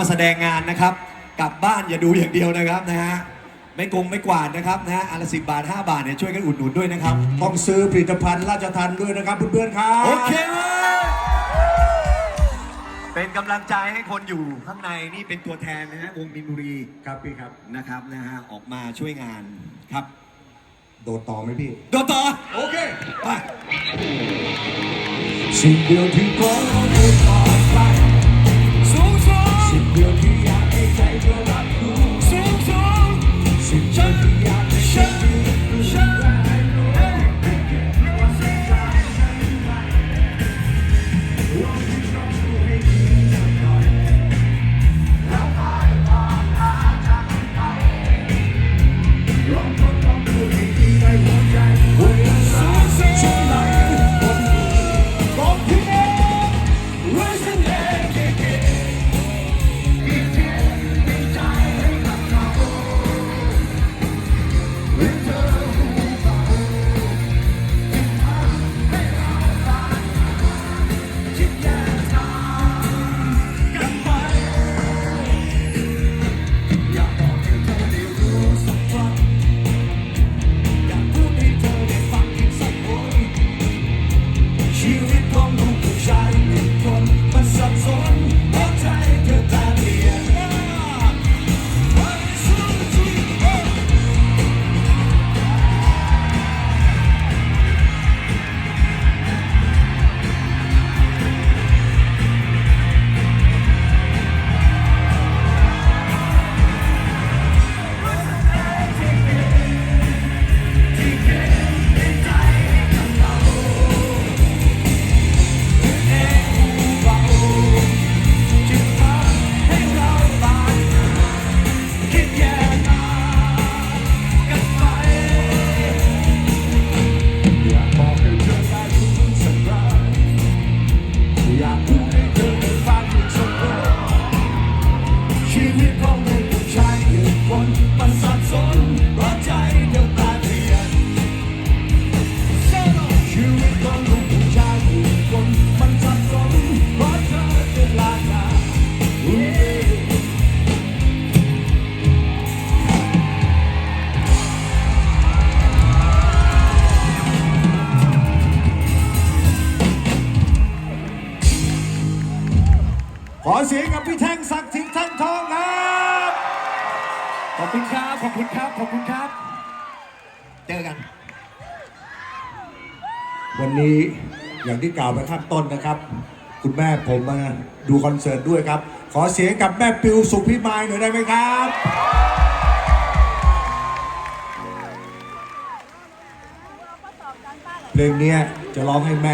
มาแสดงงานนะครับ กลับบ้านอย่าดูอย่างเดียวนะครับนะฮะไม่กงไม่กวาดนะครับนะฮะอันละสิบาท 5 บาทเนี่ยช่วยกันอุดหนุนด้วยนะครับ ต้องซื้อผลิตภัณฑ์ราชทันด้วยนะครับเพื่อนๆครับโอเคเว้ยเป็นกำลังใจให้คนอยู่ข้างในนี่เป็นตัวแทนนะฮะวงมินบุรีครับพี่ครับนะครับนะฮะออกมาช่วยงานครับโดดต่อไหมพี่โดนต่อโอเคไป สิ่งเดียวที่ขอให้ปลอ อ ขอเสียงกับพี่แท่งศักดิ์สิทธิ์ท่านทองครับขอบคุณครับ ขอบคุณครับ ขอบคุณครับ เจอกัน วันนี้อย่างที่กล่าวไปข้างต้นนะครับ คุณแม่ผมมาดูคอนเสิร์ตด้วยครับ ขอเสียงกับแม่ปิวสุขพิมายหน่อยได้ไหมครับเพลงเนี้ยจะร้องให้แม่